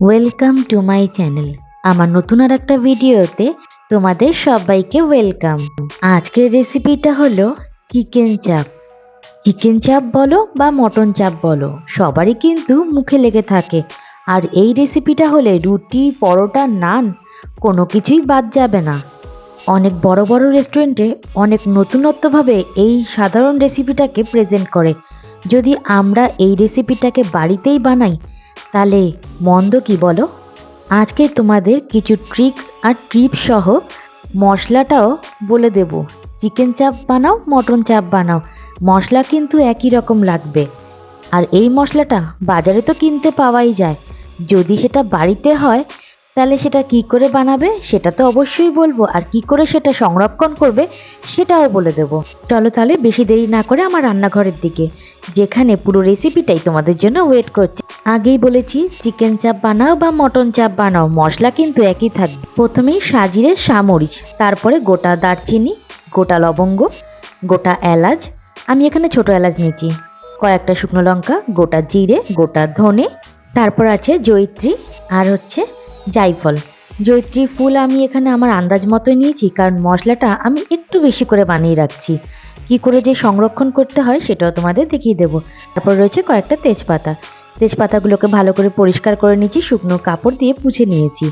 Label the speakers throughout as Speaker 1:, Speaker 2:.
Speaker 1: Welcome to my channel আমার নতুন আর একটা ভিডিওতে তোমাদের সবাইকে ওয়েলকাম আজকের রেসিপিটা হলো চিকেন চাপ চিকেন চাপ বলো বা মটন চাপ বলো, সবারই কিন্তু মুখে লেগে থাকে। আর এই রেসিপিটা হলে রুটি, পরোটা, নান, কোনো কিছুই বাদ যাবে না। অনেক বড় বড় রেস্টুরেন্টে অনেক নতুনত্বভাবে এই সাধারণ রেসিপিটাকে প্রেজেন্ট করে। যদি আমরা এই রেসিপিটাকে বাড়িতেই বানাই তাহলে মন্দ কি বলো? আজকে তোমাদের কিছু ট্রিক্স আর টিপস সহ মশলাটাও বলে দেব। চিকেন চাপ বানাও মটন চাপ বানাও। মশলা কিন্তু একই রকম লাগবে। আর এই মশলাটা বাজারে তো কিনতে পাওয়াই যায়। যদি সেটা বাড়িতে হয়, তাহলে সেটা কি করে বানাবে সেটা তো অবশ্যই বলব। আর কি করে সেটা সংরক্ষণ করবে সেটাও বলে দেবো। চলো তাহলে বেশি দেরি না করে আমার রান্নাঘরের দিকে। যেখানে পুরো রেসিপিটাই তোমাদের জন্য ওয়েট করছে। আগেই বলেছি চিকেন চাপ বানাও বা মটন চাপ বানাও, মশলা কিন্তু একই থাকবে। প্রথমেই সাজিরে সামরিচ, তারপরে গোটা দারচিনি, গোটা লবঙ্গ, গোটা এলাচ। আমি এখানে ছোট এলাচ নিয়েছি, কয়েকটা শুকনো লঙ্কা, গোটা জিরে, গোটা ধনে, তারপর আছে জয়িত্রী আর হচ্ছে জায়ফল জয়িত্রী ফুল আমি এখানে আমার আন্দাজ মতোই নিয়েছি, কারণ মশলাটা আমি একটু বেশি করে বানিয়ে রাখছি। কি করে যে সংরক্ষণ করতে হয় সেটাও তোমাদের দেখিয়ে দেবো। তারপর রয়েছে কয়েকটা তেজপাতা। তেজপাতাগুলোকে ভালো করে পরিষ্কার করে নিয়েছি, শুকনো কাপড় দিয়ে পুছে নিয়েছি।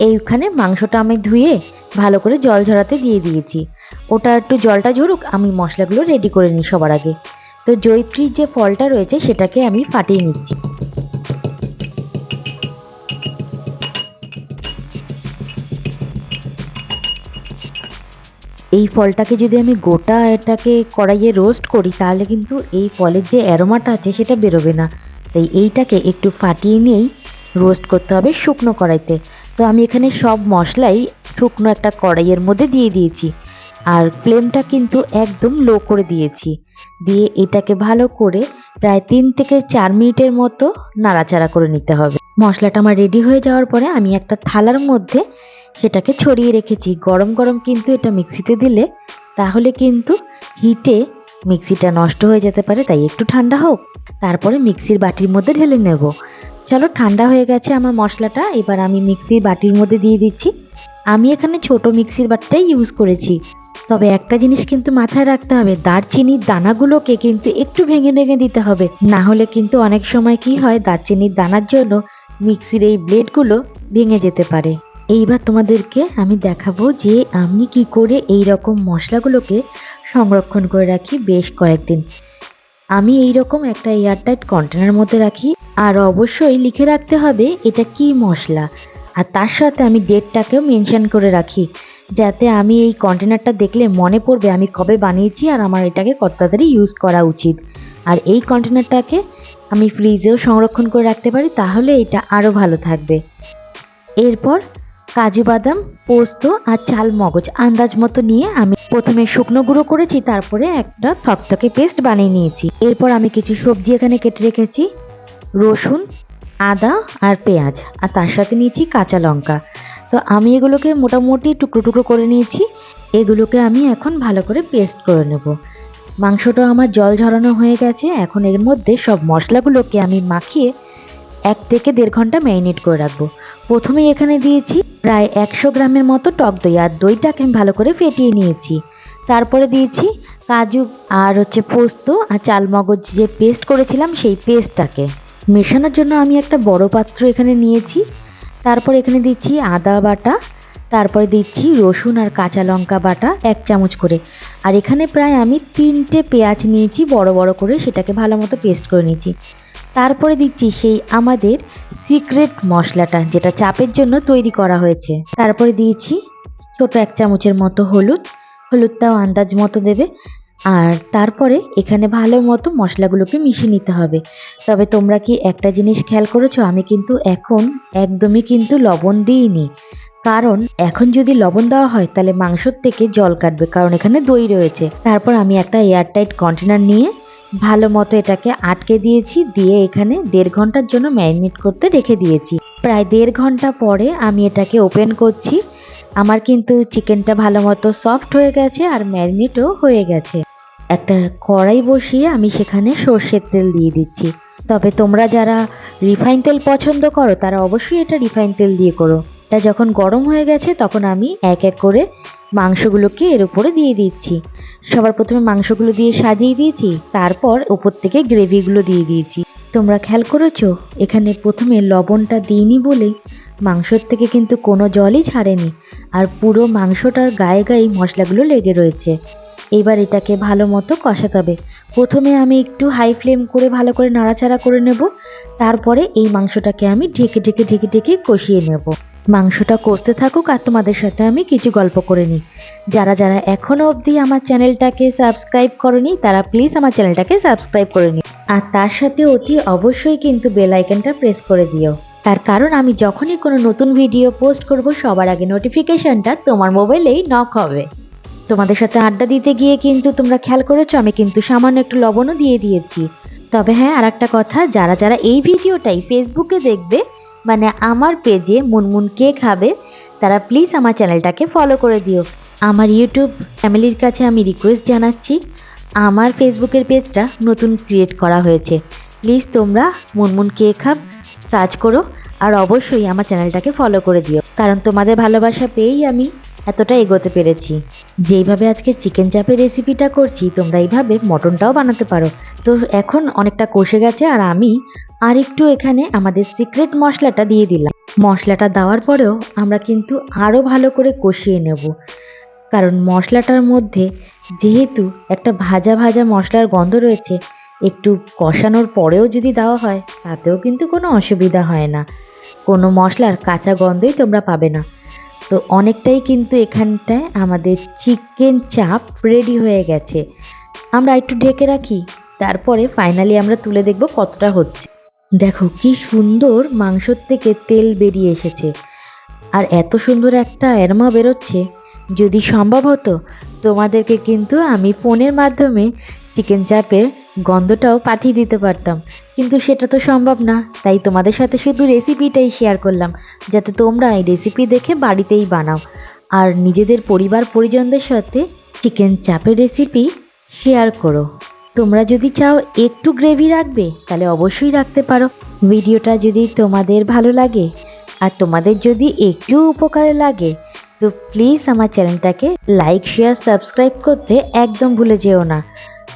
Speaker 1: এইখানে মাংসটা আমি ধুয়ে ভালো করে জল ঝরাতে দিয়ে দিয়েছি। ওটা একটু জলটা ঝরুক, আমি মশলাগুলো রেডি করে নিই সবার আগে। তো জৈত্রীর যে ফলটা রয়েছে সেটাকে আমি ফাটিয়ে নিচ্ছি। এই ফলটাকে যদি আমি গোটা এটাকে কড়াইয়ে রোস্ট করি, তাহলে কিন্তু এই ফলের যে অ্যারোমাটা আছে সেটা বেরোবে না। তাই এইটাকে একটু ফাটিয়ে নিয়েই রোস্ট করতে হবে শুকনো কড়াইতে। তো আমি এখানে সব মশলাই শুকনো একটা কড়াইয়ের মধ্যে দিয়ে দিয়েছি। আর ফ্লেমটা কিন্তু একদম লো করে দিয়েছি। দিয়ে এটাকে ভালো করে প্রায় তিন থেকে চার মিনিটের মতো নাড়াচাড়া করে নিতে হবে। মশলাটা আমার রেডি হয়ে যাওয়ার পরে আমি একটা থালার মধ্যে সেটাকে ছড়িয়ে রেখেছি। গরম গরম কিন্তু এটা মিক্সিতে দিলে তাহলে কিন্তু হিটে মিক্সিটা নষ্ট হয়ে যেতে পারে, তাই একটু ঠান্ডা হোক, তারপরে মিক্সির বাটির মধ্যে ঢেলে নেব। চলো, ঠান্ডা হয়ে গেছে আমার মশলাটা, এবার আমি মিক্সির বাটির মধ্যে দিয়ে দিচ্ছি। আমি এখানে ছোট মিক্সির বাটিটাই ইউজ করেছি। তবে একটা জিনিস কিন্তু মাথায় রাখতে হবে, দারচিনির দানাগুলোকে কিন্তু একটু ভেঙে ভেঙে দিতে হবে। না হলে কিন্তু অনেক সময় কি হয়, দারচিনির দানার জন্য মিক্সির এই ব্লেডগুলো ভেঙে যেতে পারে। এইবার তোমাদেরকে আমি দেখাবো যে আমি কি করে এই রকম মশলাগুলোকে সংরক্ষণ করে রাখি বেশ কয়েকদিন। আমি এই রকম একটা এয়ারটাইট কন্টেনার মধ্যে রাখি আর অবশ্যই লিখে রাখতে হবে এটা কি মশলা। আর তার সাথে আমি ডেটটাকেও মেনশন করে রাখি যাতে আমি এই কন্টেনারটা দেখলে মনে পড়বে আমি কবে বানিয়েছি আর আমার এটাকে কত তাড়াতাড়ি ইউজ করা উচিত। আর এই কন্টেনারটাকে আমি ফ্রিজেও সংরক্ষণ করে রাখতে পারি তাহলে এটা আরও ভালো থাকবে। এরপর কাজু বাদাম, পোস্ত আর চাল মগজ আন্দাজ মতো নিয়ে আমি প্রথমে শুকনো গুঁড়ো করেছি, তারপরে একটা থকথকে পেস্ট বানিয়ে নিয়েছি। এরপর আমি কিছু সবজি এখানে কেটে রেখেছি, রসুন, আদা আর পেঁয়াজ, আর তার সাথে নিয়েছি কাঁচা লঙ্কা। তো আমি এগুলোকে মোটামুটি টুকরো টুকরো করে নিয়েছি, এগুলোকে আমি এখন ভালো করে পেস্ট করে নেব। মাংসটা আমার জল ঝরানো হয়ে গেছে, এখন এর মধ্যে সব মশলাগুলোকে আমি মাখিয়ে এক থেকে দেড় ঘণ্টা ম্যারিনেট করে রাখব। প্রথমেই এখানে দিয়েছি প্রায় একশো গ্রামের মতো টক দই আর দইটাকে আমি ভালো করে ফেটিয়ে নিয়েছি। তারপরে দিয়েছি কাজু আর হচ্ছে পোস্ত আর চালমগজ যে পেস্ট করেছিলাম সেই পেস্টটাকে। মেশানোর জন্য আমি একটা বড় পাত্র এখানে নিয়েছি। তারপর এখানে দিচ্ছি আদা বাটা, তারপরে দিচ্ছি রসুন আর কাঁচা লঙ্কা বাটা এক চামচ করে। আর এখানে প্রায় আমি তিনটে পেঁয়াজ নিয়েছি, বড় বড় করে সেটাকে ভালো মতো পেস্ট করে নিয়েছি। তারপরে দিচ্ছি সেই আমাদের সিক্রেট মশলাটা যেটা চাপের জন্য তৈরি করা হয়েছে। তারপরে দিয়েছি ছোট এক চামচের মতো হলুদ, হলুদটাও আন্দাজ মতো দেবে। আর তারপরে এখানে ভালো মতো মশলাগুলোকে মিশিয়ে নিতে হবে। তবে তোমরা কি একটা জিনিস খেয়াল করেছ? আমি কিন্তু এখন একদমই কিন্তু লবণ দিইনি। কারণ এখন যদি লবণ দেওয়া হয়, তাহলে মাংসর থেকে জল কাটবে, কারণ এখানে দই রয়েছে। তারপর আমি একটা এয়ারটাইট কন্টেনার নিয়ে ভালো মতো এটাকে আটকে দিয়েছি, দিয়ে এখানে দেড় ঘণ্টার জন্য ম্যারিনেট করতে রেখে দিয়েছি। প্রায় দেড় ঘণ্টা পরে আমি এটাকে ওপেন করছি। আমার কিন্তু চিকেনটা ভালো মতো সফট হয়ে গেছে আর ম্যারিনেটও হয়ে গেছে। একটা কড়াই বসিয়ে আমি সেখানে সর্ষের তেল দিয়ে দিচ্ছি। তবে তোমরা যারা রিফাইন তেল পছন্দ করো, তারা অবশ্যই এটা রিফাইন তেল দিয়ে করো। এটা যখন গরম হয়ে গেছে, তখন আমি এক এক করে মাংসগুলোকে এর উপরে দিয়ে দিচ্ছি। সবার প্রথমে মাংসগুলো দিয়ে সাজিয়ে দিয়েছি, তারপর ওপর থেকে গ্রেভিগুলো দিয়ে দিয়েছি। তোমরা খেয়াল করেছ? এখানে প্রথমে লবণটা দিইনি বলেই মাংসর থেকে কিন্তু কোনো জলই ছাড়েনি আর পুরো মাংসটার গায়ে গায়ে মশলাগুলো লেগে রয়েছে। এবার এটাকে ভালো মতো কষাতে প্রথমে আমি একটু হাই ফ্লেম করে ভালো করে নাড়াচাড়া করে নেব, তারপরে এই মাংসটাকে আমি ঢেকে ঢেকে ঢেকে ঢেকে কষিয়ে নেব। মাংসটা কষতে থাকুক আর তোমাদের সাথে আমি কিছু গল্প করে নিই। যারা যারা এখনও অবধি আমার চ্যানেলটাকে সাবস্ক্রাইব করনি, তারা প্লিজ আমার চ্যানেলটাকে সাবস্ক্রাইব করে নিই আর তার সাথে অতি অবশ্যই কিন্তু বেল আইকনটা প্রেস করে দিও। তার কারণ আমি যখনই কোনো নতুন ভিডিও পোস্ট করব, সবার আগে নোটিফিকেশনটা তোমার মোবাইলেই নক হবে। তোমাদের সাথে আড্ডা দিতে গিয়ে কিন্তু তোমরা খেয়াল করেছ, আমি কিন্তু সামান্য একটু লবণও দিয়ে দিয়েছি। তবে হ্যাঁ আর একটা কথা, যারা যারা এই ভিডিওটাই ফেসবুকে দেখবে মানে আমার পেজে মুনমুন কে খাবে, তারা প্লিজ আমার চ্যানেলটাকে ফলো করে দিও। আমার ইউটিউব ফ্যামিলির কাছে আমি রিকোয়েস্ট জানাচ্ছি, আমার ফেসবুকের পেজটা নতুন ক্রিয়েট করা হয়েছে। প্লিজ তোমরা মুনমুন কে খাব সার্চ করো, আর অবশ্যই আমার চ্যানেলটাকে ফলো করে দিও। কারণ তোমাদের ভালোবাসা পেয়েই আমি এতটা এগোতে পেরেছি। যেইভাবে আজকে চিকেন চাপের রেসিপিটা করছি, তোমরা এইভাবে মটনটাও বানাতে পারো। তো এখন অনেকটা কষে গেছে, আর আমি আর একটু এখানে আমাদের সিক্রেট মশলাটা দিয়ে দিলাম। মশলাটা দেওয়ার পরেও আমরা কিন্তু আরও ভালো করে কষিয়ে নেব। কারণ মশলাটার মধ্যে যেহেতু একটা ভাজা ভাজা মশলার গন্ধ রয়েছে, একটু কষানোর পরেও যদি দেওয়া হয়, তাতেও কিন্তু কোনো অসুবিধা হয় না। কোনো মশলার কাঁচা গন্ধই তোমরা পাবে না। তো অনেকটাই কিন্তু এখানটায় আমাদের চিকেন চাপ রেডি হয়ে গেছে। আমরা একটু ঢেকে রাখি, তারপরে ফাইনালি আমরা তুলে দেখব কতটা হচ্ছে। দেখো, কি সুন্দর মাংসর থেকে তেল বেরিয়ে এসেছে। আর এত সুন্দর একটা অ্যারমা বেরোচ্ছে। যদি সম্ভব হতো, তোমাদেরকে কিন্তু আমি ফোনের মাধ্যমে চিকেন চাপের গন্ধটাও পাঠিয়ে দিতে পারতাম। কিন্তু সেটা তো সম্ভব না, তাই তোমাদের সাথে শুধু রেসিপিটাই শেয়ার করলাম, যাতে তোমরা এই রেসিপি দেখে বাড়িতেই বানাও। আর নিজেদের পরিবার পরিজনদের সাথে চিকেন চাপের রেসিপি শেয়ার করো। তোমরা যদি চাও একটু গ্রেভি রাখবে, তাহলে অবশ্যই রাখতে পারো। ভিডিওটা যদি তোমাদের ভালো লাগে, আর তোমাদের যদি একটু উপকারে লাগে, তো প্লিজ আমার চ্যানেলটাকে লাইক শেয়ার সাবস্ক্রাইব করতে একদম ভুলে যেও না।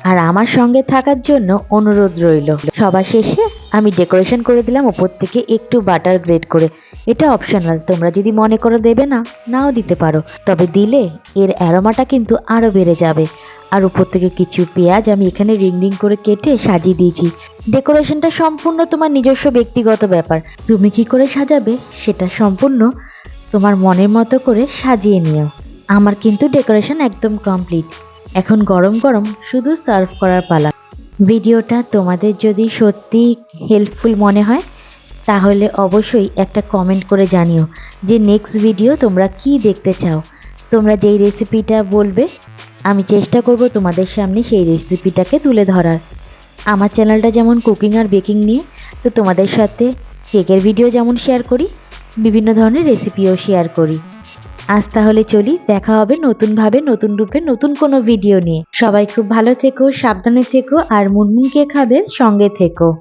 Speaker 1: আর আমার সঙ্গে থাকার জন্য অনুরোধ রইল। সবার শেষে আমি ডেকোরেশন করে দিলাম ওপর থেকে একটু বাটার গ্রেড করে। এটা অপশনাল তোমরা যদি মনে করো দেবে না, নাও দিতে পারো। তবে দিলে এর অ্যারোমাটা কিন্তু আরও বেড়ে যাবে। আর উপর থেকে কিছু পেঁয়াজ আমি এখানে রিং রিং করে কেটে সাজিয়ে দিয়েছি। ডেকোরেশনটা সম্পূর্ণ তোমার নিজস্ব ব্যক্তিগত ব্যাপার। তুমি কি করে সাজাবে সেটা সম্পূর্ণ তোমার মনের মতো করে সাজিয়ে নিও। আমার কিন্তু ডেকোরেশন একদম কমপ্লিট এখন গরম গরম শুধু সার্ভ করার পালা। ভিডিওটা তোমাদের যদি সত্যি হেল্পফুল মনে হয়, তাহলে অবশ্যই একটা কমেন্ট করে জানিও যে নেক্সট ভিডিও তোমরা কি দেখতে চাও। তোমরা যেই রেসিপিটা বলবে, আমি চেষ্টা করব তোমাদের সামনে সেই রেসিপিটাকে তুলে ধরার। আমার চ্যানেলটা যেমন কুকিং আর বেকিং নিয়ে, তো তোমাদের সাথে কেকের ভিডিও যেমন শেয়ার করি, বিভিন্ন ধরনের রেসিপিও শেয়ার করি। আজ তাহলে চলি, দেখা হবে নতুনভাবে, নতুন রূপে, নতুন কোনো ভিডিও নিয়ে। সবাই খুব ভালো থেকো, সাবধানে থেকো, আর মুনমুনকে খাবে সঙ্গে থেকো।